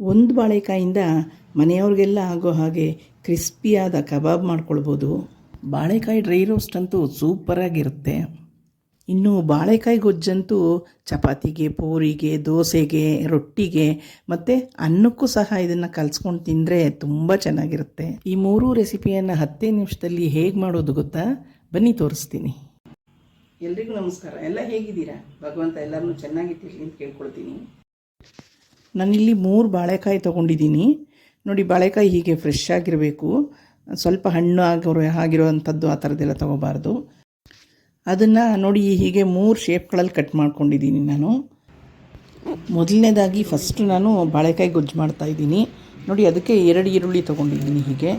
ಒಂದು ಬಾಳೆಕಾಯಿಂದ ಮನೆಯವ್ರಿಗೆಲ್ಲ ಆಗೋ ಹಾಗೆ ಕ್ರಿಸ್ಪಿಯಾದ ಕಬಾಬ್ ಮಾಡ್ಕೊಳ್ಬೋದು. ಬಾಳೆಕಾಯಿ ಡ್ರೈ ರೋಸ್ಟ್ ಅಂತೂ ಸೂಪರಾಗಿರುತ್ತೆ ಇನ್ನು ಬಾಳೆಕಾಯಿ ಗೊಜ್ಜಂತೂ ಚಪಾತಿಗೆ, ಪೂರಿಗೆ, ದೋಸೆಗೆ, ರೊಟ್ಟಿಗೆ ಮತ್ತು ಅನ್ನಕ್ಕೂ ಸಹ ಇದನ್ನು ಕಲಿಸ್ಕೊಂಡು ತಿಂದರೆ ತುಂಬ ಚೆನ್ನಾಗಿರುತ್ತೆ. ಈ ಮೂರೂ ರೆಸಿಪಿಯನ್ನು ಹತ್ತೇ ನಿಮಿಷದಲ್ಲಿ ಹೇಗೆ ಮಾಡೋದು ಗೊತ್ತಾ? ಬನ್ನಿ ತೋರಿಸ್ತೀನಿ. ಎಲ್ರಿಗೂ ನಮಸ್ಕಾರ. ಎಲ್ಲ ಹೇಗಿದ್ದೀರಾ? ಭಗವಂತ ಎಲ್ಲರನ್ನೂ ಚೆನ್ನಾಗಿಟ್ಟಿರಲಿ ಅಂತ ಕೇಳ್ಕೊಳ್ತೀನಿ. ನಾನಿಲ್ಲಿ ಮೂರು ಬಾಳೆಕಾಯಿ ತೊಗೊಂಡಿದ್ದೀನಿ. ನೋಡಿ, ಬಾಳೆಕಾಯಿ ಹೀಗೆ ಫ್ರೆಶ್ ಆಗಿರಬೇಕು. ಸ್ವಲ್ಪ ಹಣ್ಣು ಆಗಿರೋ ಆಗಿರೋವಂಥದ್ದು ಆ ಥರದ್ದೆಲ್ಲ ತೊಗೋಬಾರ್ದು. ಅದನ್ನು ನೋಡಿ, ಹೀಗೆ ಮೂರು ಶೇಪ್ಗಳಲ್ಲಿ ಕಟ್ ಮಾಡ್ಕೊಂಡಿದ್ದೀನಿ ನಾನು. ಮೊದಲನೇದಾಗಿ ಫಸ್ಟ್ ನಾನು ಬಾಳೆಕಾಯಿ ಗೊಜ್ಜು ಮಾಡ್ತಾಯಿದ್ದೀನಿ ನೋಡಿ, ಅದಕ್ಕೆ ಎರಡು ಈರುಳ್ಳಿ ತೊಗೊಂಡಿದ್ದೀನಿ ಹೀಗೆ.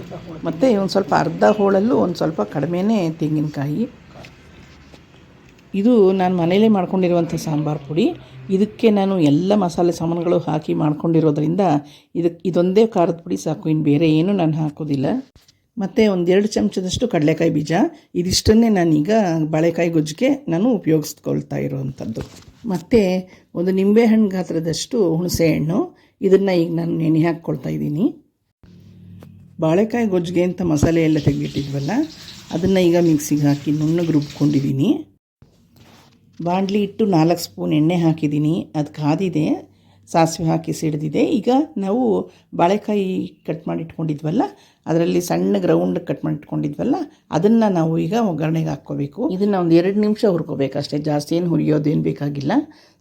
ಮತ್ತು ಒಂದು ಸ್ವಲ್ಪ ಅರ್ಧ ಹೋಳಲ್ಲೂ ಒಂದು ಸ್ವಲ್ಪ ಕಡಿಮೆನೇ ತೆಂಗಿನಕಾಯಿ. ಇದು ನಾನು ಮನೆಯಲ್ಲೇ ಮಾಡ್ಕೊಂಡಿರುವಂಥ ಸಾಂಬಾರು ಪುಡಿ. ಇದಕ್ಕೆ ನಾನು ಎಲ್ಲ ಮಸಾಲೆ ಸಾಮಾನುಗಳು ಹಾಕಿ ಮಾಡ್ಕೊಂಡಿರೋದ್ರಿಂದ ಇದಕ್ಕೆ ಇದೊಂದೇ ಖಾರದ ಪುಡಿ ಸಾಕು. ಇನ್ನು ಬೇರೆ ಏನೂ ನಾನು ಹಾಕೋದಿಲ್ಲ. ಮತ್ತು ಒಂದೆರಡು ಚಮಚದಷ್ಟು ಕಡಲೆಕಾಯಿ ಬೀಜ. ಇದಿಷ್ಟನ್ನೇ ನಾನೀಗ ಬಾಳೆಕಾಯಿ ಗೊಜ್ಜಿಗೆ ನಾನು ಉಪಯೋಗಿಸ್ಕೊಳ್ತಾ ಇರೋವಂಥದ್ದು. ಮತ್ತು ಒಂದು ನಿಂಬೆಹಣ್ಣು ಗಾತ್ರದಷ್ಟು ಹುಣಸೆಹಣ್ಣು. ಇದನ್ನು ಈಗ ನಾನು ನೆನೆ ಹಾಕ್ಕೊಳ್ತಾ ಇದ್ದೀನಿ. ಬಾಳೆಕಾಯಿ ಗೊಜ್ಜಿಗೆ ಅಂತ ಮಸಾಲೆ ಎಲ್ಲ ತೆಗೆದಿಟ್ಟಿದ್ವಲ್ಲ, ಅದನ್ನು ಈಗ ಮಿಕ್ಸಿಗೆ ಹಾಕಿ ನುಣ್ಣಗೆ ರುಬ್ಕೊಂಡಿದ್ದೀನಿ. ಬಾಣಲಿ ಇಟ್ಟು ನಾಲ್ಕು ಸ್ಪೂನ್ ಎಣ್ಣೆ ಹಾಕಿದ್ದೀನಿ. ಅದು ಕಾದಿದೆ. ಸಾಸಿವೆ ಹಾಕಿ ಸಿಡಿದಿದೆ. ಈಗ ನಾವು ಬಾಳೆಕಾಯಿ ಕಟ್ ಮಾಡಿ ಇಟ್ಕೊಂಡಿದ್ವಲ್ಲ, ಅದರಲ್ಲಿ ಸಣ್ಣ ಗ್ರೌಂಡ್ ಕಟ್ ಮಾಡಿ ಇಟ್ಕೊಂಡಿದ್ವಲ್ಲ, ಅದನ್ನು ನಾವು ಈಗ ಒಗ್ಗರಣೆಗೆ ಹಾಕ್ಕೋಬೇಕು. ಇದನ್ನು ಒಂದು ಎರಡು ನಿಮಿಷ ಹುರ್ಕೋಬೇಕು ಅಷ್ಟೇ. ಜಾಸ್ತಿ ಏನು ಹುರಿಯೋದೇನು ಬೇಕಾಗಿಲ್ಲ.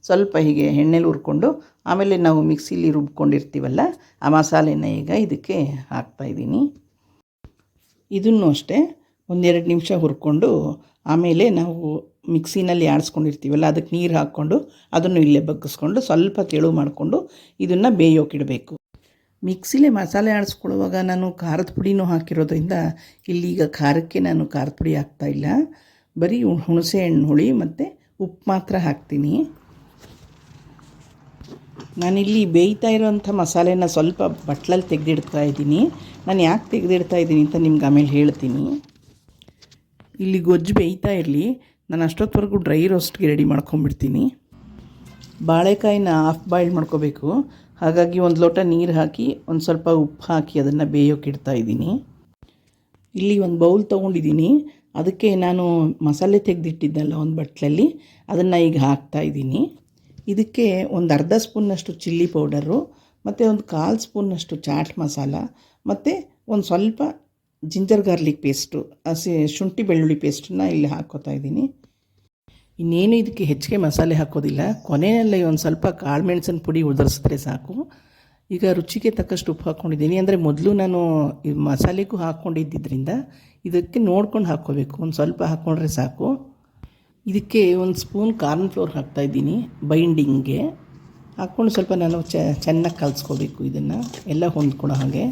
ಸ್ವಲ್ಪ ಹೀಗೆ ಎಣ್ಣೆಲಿ ಹುರ್ಕೊಂಡು, ಆಮೇಲೆ ನಾವು ಮಿಕ್ಸಿಲಿ ರುಬ್ಕೊಂಡಿರ್ತೀವಲ್ಲ, ಆ ಮಸಾಲೆನ ಈಗ ಇದಕ್ಕೆ ಹಾಕ್ತಾಯಿದ್ದೀನಿ ಇದನ್ನು ಅಷ್ಟೇ ಒಂದೆರಡು ನಿಮಿಷ ಹುರ್ಕೊಂಡು, ಆಮೇಲೆ ನಾವು ಮಿಕ್ಸಿನಲ್ಲಿ ಆಡಿಸ್ಕೊಂಡಿರ್ತೀವಲ್ಲ ಅದಕ್ಕೆ ನೀರು ಹಾಕ್ಕೊಂಡು ಅದನ್ನು ಇಲ್ಲೇ ಬಗ್ಗಿಸ್ಕೊಂಡು ಸ್ವಲ್ಪ ತೆಳು ಮಾಡಿಕೊಂಡು ಇದನ್ನು ಬೇಯೋಕಿಡಬೇಕು ಮಿಕ್ಸಿಲೇ ಮಸಾಲೆ ಆಡಿಸ್ಕೊಳ್ಳುವಾಗ ನಾನು ಖಾರದ ಪುಡಿನೂ ಹಾಕಿರೋದ್ರಿಂದ ಇಲ್ಲಿಗ ಖಾರಕ್ಕೆ ನಾನು ಖಾರದ ಪುಡಿ ಹಾಕ್ತಾಯಿಲ್ಲ ಬರೀ ಹುಣಸೆ ಹಣ್ಣು ಹುಳಿ ಮತ್ತು ಉಪ್ಪು ಮಾತ್ರ ಹಾಕ್ತೀನಿ. ನಾನಿಲ್ಲಿ ಬೇಯ್ತಾ ಇರೋವಂಥ ಮಸಾಲೆನ ಸ್ವಲ್ಪ ಬಟ್ಲಲ್ಲಿ ತೆಗೆದಿಡ್ತಾ ಇದ್ದೀನಿ. ನಾನು ಯಾಕೆ ತೆಗೆದಿಡ್ತಾ ಇದ್ದೀನಿ ಅಂತ ನಿಮ್ಗೆ ಆಮೇಲೆ ಹೇಳ್ತೀನಿ. ಇಲ್ಲಿ ಗೊಜ್ಜು ಬೇಯ್ತಾ ಇರಲಿ. ನಾನು ಅಷ್ಟೊತ್ತವರೆಗೂ ಡ್ರೈ ರೋಸ್ಟ್ಗೆ ರೆಡಿ ಮಾಡ್ಕೊಂಬಿಡ್ತೀನಿ ಬಾಳೆಕಾಯಿನ ಹಾಫ್ ಬಾಯ್ಲ್ ಮಾಡ್ಕೋಬೇಕು. ಹಾಗಾಗಿ ಒಂದು ಲೋಟ ನೀರು ಹಾಕಿ, ಒಂದು ಸ್ವಲ್ಪ ಉಪ್ಪು ಹಾಕಿ ಅದನ್ನು ಬೇಯೋಕೆ ಇಡ್ತಾ ಇದ್ದೀನಿ. ಇಲ್ಲಿ ಒಂದು ಬೌಲ್ ತೊಗೊಂಡಿದ್ದೀನಿ. ಅದಕ್ಕೆ ನಾನು ಮಸಾಲೆ ತೆಗೆದಿಟ್ಟಿದ್ದಲ್ಲ ಒಂದು ಬಟ್ಲಲ್ಲಿ, ಅದನ್ನು ಈಗ ಹಾಕ್ತಾ ಇದ್ದೀನಿ. ಇದಕ್ಕೆ ಒಂದು ಅರ್ಧ ಸ್ಪೂನ್ನಷ್ಟು ಚಿಲ್ಲಿ ಪೌಡರು, ಮತ್ತು ಒಂದು ಕಾಲು ಸ್ಪೂನಷ್ಟು ಚಾಟ್ ಮಸಾಲ, ಮತ್ತು ಒಂದು ಸ್ವಲ್ಪ ಜಿಂಜರ್ ಗಾರ್ಲಿಕ್ ಪೇಸ್ಟು, ಹಸಿ ಶುಂಠಿ ಬೆಳ್ಳುಳ್ಳಿ ಪೇಸ್ಟನ್ನು ಇಲ್ಲಿ ಹಾಕ್ಕೋತಾ ಇದ್ದೀನಿ. ಇನ್ನೇನು ಇದಕ್ಕೆ ಹೆಚ್ಚಿಗೆ ಮಸಾಲೆ ಹಾಕೋದಿಲ್ಲ. ಕೊನೆಯಲ್ಲಿ ಒಂದು ಸ್ವಲ್ಪ ಕಾಳು ಮೆಣಸಿನ ಪುಡಿ ಉದುರಿಸಿದ್ರೆ ಸಾಕು. ಈಗ ರುಚಿಗೆ ತಕ್ಕಷ್ಟು ಉಪ್ಪು ಹಾಕ್ಕೊಂಡಿದ್ದೀನಿ ಅಂದರೆ ಮೊದಲು ನಾನು ಈ ಮಸಾಲೆಗೂ ಹಾಕ್ಕೊಂಡಿದ್ದರಿಂದ ಇದಕ್ಕೆ ನೋಡ್ಕೊಂಡು ಹಾಕ್ಕೋಬೇಕು ಒಂದು ಸ್ವಲ್ಪ ಹಾಕ್ಕೊಂಡ್ರೆ ಸಾಕು. ಇದಕ್ಕೆ ಒಂದು ಸ್ಪೂನ್ ಕಾರ್ನ್ ಫ್ಲೋರ್ ಹಾಕ್ತಾಯಿದ್ದೀನಿ ಬೈಂಡಿಂಗ್ಗೆ. ಹಾಕ್ಕೊಂಡು ಸ್ವಲ್ಪ ನಾನು ಚೆನ್ನಾಗಿ ಕಲಿಸ್ಕೋಬೇಕು ಇದನ್ನು. ಎಲ್ಲ ಹೊಂದ್ಕೊಳ್ಳೋ ಹಾಗೆ.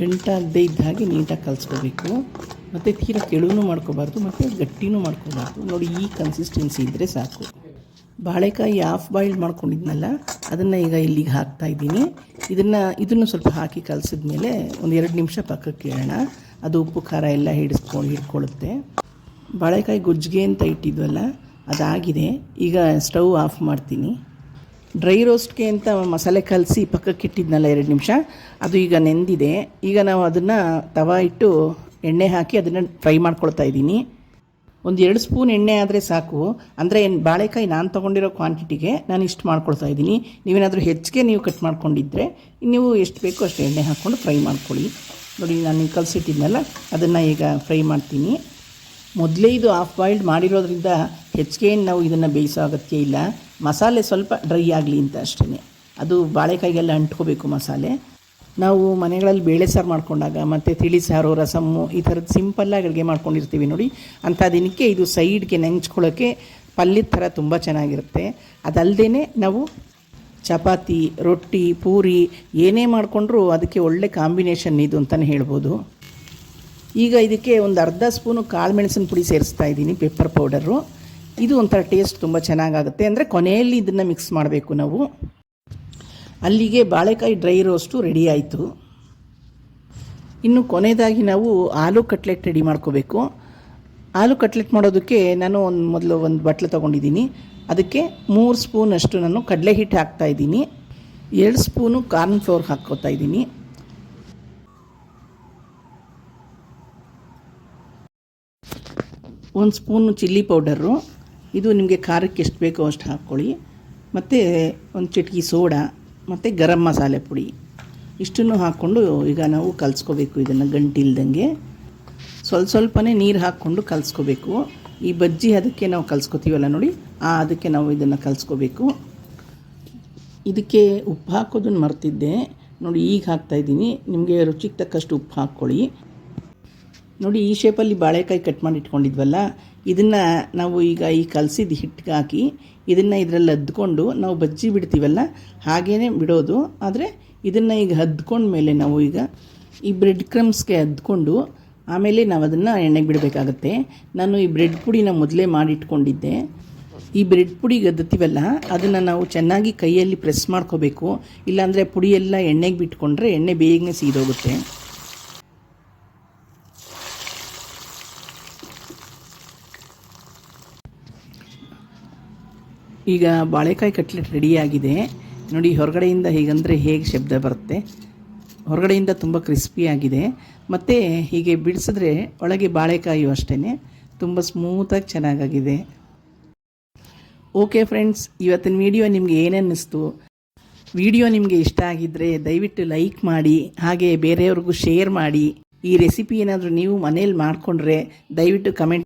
ಗಂಟಾಗದೇ ಇದ್ದ ಹಾಗೆ ನೀಟಾಗಿ ಕಲಿಸ್ಕೋಬೇಕು. ಮತ್ತು ತೀರಾ ತೆಳುವೂ ಮಾಡ್ಕೋಬಾರ್ದು, ಮತ್ತು ಗಟ್ಟಿನೂ ಮಾಡ್ಕೋಬಾರ್ದು. ನೋಡಿ, ಈ ಕನ್ಸಿಸ್ಟೆನ್ಸಿ ಇದ್ದರೆ ಸಾಕು. ಬಾಳೆಕಾಯಿ ಹಾಫ್ ಬಾಯ್ಲ್ ಮಾಡ್ಕೊಂಡಿದ್ನಲ್ಲ, ಅದನ್ನು ಈಗ ಇಲ್ಲಿಗೆ ಹಾಕ್ತಾ ಇದ್ದೀನಿ. ಇದನ್ನು ಇದನ್ನು ಸ್ವಲ್ಪ ಹಾಕಿ ಕಲಸಿದ ಮೇಲೆ ಒಂದು ಎರಡು ನಿಮಿಷ ಪಕ್ಕಕ್ಕೆ ಇಡೋಣ. ಅದು ಉಪ್ಪು, ಖಾರ ಎಲ್ಲ ಹಿಡಿಸ್ಕೊಂಡು ಹಿಡ್ಕೊಳ್ಳುತ್ತೆ. ಬಾಳೆಕಾಯಿ ಗುಜ್ಜಿಗೆ ಅಂತ ಇಟ್ಟಿದ್ವಲ್ಲ, ಅದಾಗಿದೆ. ಈಗ ಸ್ಟವ್ ಆಫ್ ಮಾಡ್ತೀನಿ. ಡ್ರೈ ರೋಸ್ಟ್ಗೆ ಅಂತ ಮಸಾಲೆ ಕಲಸಿ ಪಕ್ಕಕ್ಕೆ ಇಟ್ಟಿದ್ನಲ್ಲ ಎರಡು ನಿಮಿಷ, ಅದು ಈಗ ನೆಂದಿದೆ. ಈಗ ನಾವು ಅದನ್ನು ತವ ಇಟ್ಟು ಎಣ್ಣೆ ಹಾಕಿ ಅದನ್ನು ಫ್ರೈ ಮಾಡ್ಕೊಳ್ತಾ ಇದ್ದೀನಿ. ಒಂದು ಎರಡು ಸ್ಪೂನ್ ಎಣ್ಣೆ ಆದರೆ ಸಾಕು. ಅಂದರೆ ಬಾಳೆಕಾಯಿ ನಾನು ತೊಗೊಂಡಿರೋ ಕ್ವಾಂಟಿಟಿಗೆ ನಾನು ಇಷ್ಟು ಮಾಡ್ಕೊಳ್ತಾ ಇದ್ದೀನಿ. ನೀವೇನಾದರೂ ಹೆಚ್ಚಿಗೆ ನೀವು ಕಟ್ ಮಾಡ್ಕೊಂಡಿದ್ದರೆ ನೀವು ಎಷ್ಟು ಬೇಕೋ ಅಷ್ಟು ಎಣ್ಣೆ ಹಾಕ್ಕೊಂಡು ಫ್ರೈ ಮಾಡ್ಕೊಳ್ಳಿ. ನೋಡಿ, ನಾನು ಕಲಸಿಟ್ಟಿದ್ನಲ್ಲ, ಅದನ್ನು ಈಗ ಫ್ರೈ ಮಾಡ್ತೀನಿ. ಮೊದಲೇ ಇದು ಆಫ್ ಬಾಯ್ಲ್ಡ್ ಮಾಡಿರೋದ್ರಿಂದ ಹೆಚ್ಚಿಗೆ ನಾವು ಇದನ್ನು ಬೇಯಿಸೋ ಅಗತ್ಯ ಇಲ್ಲ. ಮಸಾಲೆ ಸ್ವಲ್ಪ ಡ್ರೈ ಆಗಲಿ ಅಂತ ಅಷ್ಟೇ ಅದು ಬಾಳೆಕಾಯಿಗೆಲ್ಲ ಅಂಟ್ಕೋಬೇಕು ಮಸಾಲೆ. ನಾವು ಮನೆಗಳಲ್ಲಿ ಬೇಳೆ ಸಾರು ಮಾಡ್ಕೊಂಡಾಗ ಮತ್ತು ತಿಳಿ ಸಾರು ರಸಮ್ಮು ಈ ಥರದ್ದು ಸಿಂಪಲ್ಲಾಗಿ ಅಡುಗೆ ಮಾಡ್ಕೊಂಡಿರ್ತೀವಿ ನೋಡಿ. ಅಂಥ ದಿನಕ್ಕೆ ಇದು ಸೈಡ್ಗೆ ನೆಂಚ್ಕೊಳ್ಳೋಕ್ಕೆ ಪಲ್ಯದ ಥರ ತುಂಬ ಚೆನ್ನಾಗಿರುತ್ತೆ. ಅದಲ್ಲದೆ ನಾವು ಚಪಾತಿ, ರೊಟ್ಟಿ, ಪೂರಿ ಏನೇ ಮಾಡಿಕೊಂಡ್ರೂ ಅದಕ್ಕೆ ಒಳ್ಳೆ ಕಾಂಬಿನೇಷನ್ ಇದು ಅಂತಲೇ ಹೇಳ್ಬೋದು. ಈಗ ಇದಕ್ಕೆ ಒಂದು ಅರ್ಧ ಸ್ಪೂನು ಕಾಳು ಮೆಣಸಿನ ಪುಡಿ ಸೇರಿಸ್ತಾ ಇದ್ದೀನಿ ಪೆಪ್ಪರ್ ಪೌಡರು ಇದು ಒಂಥರ ಟೇಸ್ಟ್ ತುಂಬ ಚೆನ್ನಾಗಾಗುತ್ತೆ. ಅಂದರೆ ಕೊನೆಯಲ್ಲಿ ಇದನ್ನು ಮಿಕ್ಸ್ ಮಾಡಬೇಕು ನಾವು. ಅಲ್ಲಿಗೆ ಬಾಳೆಕಾಯಿ ಡ್ರೈ ರೋಸ್ಟು ರೆಡಿ ಆಯಿತು. ಇನ್ನು ಕೊನೆಯದಾಗಿ ನಾವು ಆಲೂ ಕಟ್ಲೆಟ್ ರೆಡಿ ಮಾಡ್ಕೋಬೇಕು. ಆಲೂ ಕಟ್ಲೆಟ್ ಮಾಡೋದಕ್ಕೆ ನಾನು ಒಂದು ಮೊದಲು ಒಂದು ಬಟ್ಲು ತೊಗೊಂಡಿದ್ದೀನಿ. ಅದಕ್ಕೆ ಮೂರು ಸ್ಪೂನಷ್ಟು ನಾನು ಕಡಲೆ ಹಿಟ್ಟು ಹಾಕ್ತಾ ಇದ್ದೀನಿ. ಎರಡು ಸ್ಪೂನು ಕಾರ್ನ್ ಫ್ಲೋರ್ ಹಾಕ್ಕೋತಾ ಇದ್ದೀನಿ. ಒಂದು ಸ್ಪೂನು ಚಿಲ್ಲಿ ಪೌಡರು. ಇದು ನಿಮಗೆ ಖಾರಕ್ಕೆ ಎಷ್ಟು ಬೇಕೋ ಅಷ್ಟು ಹಾಕ್ಕೊಳ್ಳಿ. ಮತ್ತು ಒಂದು ಚಿಟಕಿ ಸೋಡಾ. ಮತ್ತು ಗರಂ ಮಸಾಲೆ ಪುಡಿ. ಇಷ್ಟನ್ನು ಹಾಕ್ಕೊಂಡು ಈಗ ನಾವು ಕಲಿಸ್ಕೋಬೇಕು ಇದನ್ನು ಗಂಟಿಲ್ದಂಗೆ. ಸ್ವಲ್ಪ ಸ್ವಲ್ಪನೇ ನೀರು ಹಾಕ್ಕೊಂಡು ಕಲಿಸ್ಕೋಬೇಕು. ಈ ಬಜ್ಜಿ ಅದಕ್ಕೆ ನಾವು ಕಲಿಸ್ಕೋತೀವಲ್ಲ ನೋಡಿ, ಆ ಅದಕ್ಕೆ ನಾವು ಇದನ್ನು ಕಲಿಸ್ಕೋಬೇಕು. ಇದಕ್ಕೆ ಉಪ್ಪು ಹಾಕೋದನ್ನು ಮರ್ತಿದ್ದೆ. ನೋಡಿ ಈಗ ಹಾಕ್ತಾಯಿದ್ದೀನಿ ನಿಮಗೆ ರುಚಿಗೆ ತಕ್ಕಷ್ಟು ಉಪ್ಪು ಹಾಕ್ಕೊಳ್ಳಿ. ನೋಡಿ ಈ ಶೇಪಲ್ಲಿ ಬಾಳೆಕಾಯಿ ಕಟ್ ಮಾಡಿ ಇಟ್ಕೊಂಡಿದ್ವಲ್ಲ ಇದನ್ನು ನಾವು ಈಗ ಈ ಕಲಸಿದ ಹಿಟ್ಟಿಗೆ ಹಾಕಿ ಇದನ್ನು ಇದರಲ್ಲಿ ಅದ್ಕೊಂಡು ನಾವು ಬಜ್ಜಿ ಬಿಡ್ತೀವಲ್ಲ ಹಾಗೇ ಬಿಡೋದು. ಆದರೆ ಇದನ್ನು ಈಗ ಹದ್ಕೊಂಡ್ಮೇಲೆ ನಾವು ಈಗ ಈ ಬ್ರೆಡ್ ಕ್ರಮ್ಸ್ಗೆ ಹದ್ಕೊಂಡು ಆಮೇಲೆ ನಾವು ಅದನ್ನು ಎಣ್ಣೆಗೆ ಬಿಡಬೇಕಾಗತ್ತೆ. ನಾನು ಈ ಬ್ರೆಡ್ ಪುಡಿನ ಮೊದಲೇ ಮಾಡಿಟ್ಕೊಂಡಿದ್ದೆ. ಈ ಬ್ರೆಡ್ ಪುಡಿ ಗದ್ದುತ್ತೀವಲ್ಲ, ಅದನ್ನು ನಾವು ಚೆನ್ನಾಗಿ ಕೈಯಲ್ಲಿ ಪ್ರೆಸ್ ಮಾಡ್ಕೋಬೇಕು. ಇಲ್ಲಾಂದರೆ ಪುಡಿ ಎಲ್ಲ ಎಣ್ಣೆಗೆ ಬಿಟ್ಕೊಂಡ್ರೆ ಎಣ್ಣೆ ಬೇಗನೆ ಸೀದೋಗುತ್ತೆ. ಈಗ ಬಾಳೆಕಾಯಿ ಕಟ್ಲೆಟ್ ರೆಡಿಯಾಗಿದೆ ನೋಡಿ, ಹೊರಗಡೆಯಿಂದ ಹೀಗಂದರೆ ಹೇಗೆ ಶಬ್ದ ಬರುತ್ತೆ? ಹೊರಗಡೆಯಿಂದ ತುಂಬ ಕ್ರಿಸ್ಪಿಯಾಗಿದೆ ಮತ್ತು ಹೀಗೆ ಬಿಡಿಸಿದ್ರೆ ಒಳಗೆ ಬಾಳೆಕಾಯಿಯು ಅಷ್ಟೇ ತುಂಬ ಸ್ಮೂತಾಗಿ ಚೆನ್ನಾಗಾಗಿದೆ. ಓಕೆ ಫ್ರೆಂಡ್ಸ್ ಇವತ್ತಿನ ವಿಡಿಯೋ ನಿಮಗೆ ಏನನ್ನಿಸ್ತು ವಿಡಿಯೋ ನಿಮಗೆ ಇಷ್ಟ ಆಗಿದ್ದರೆ ದಯವಿಟ್ಟು ಲೈಕ್ ಮಾಡಿ, ಹಾಗೆ ಬೇರೆಯವ್ರಿಗೂ ಶೇರ್ ಮಾಡಿ. ಈ ರೆಸಿಪಿ ಏನಾದರೂ ನೀವು ಮನೇಲಿ ಮಾಡಿಕೊಂಡ್ರೆ ದಯವಿಟ್ಟು ಕಮೆಂಟ್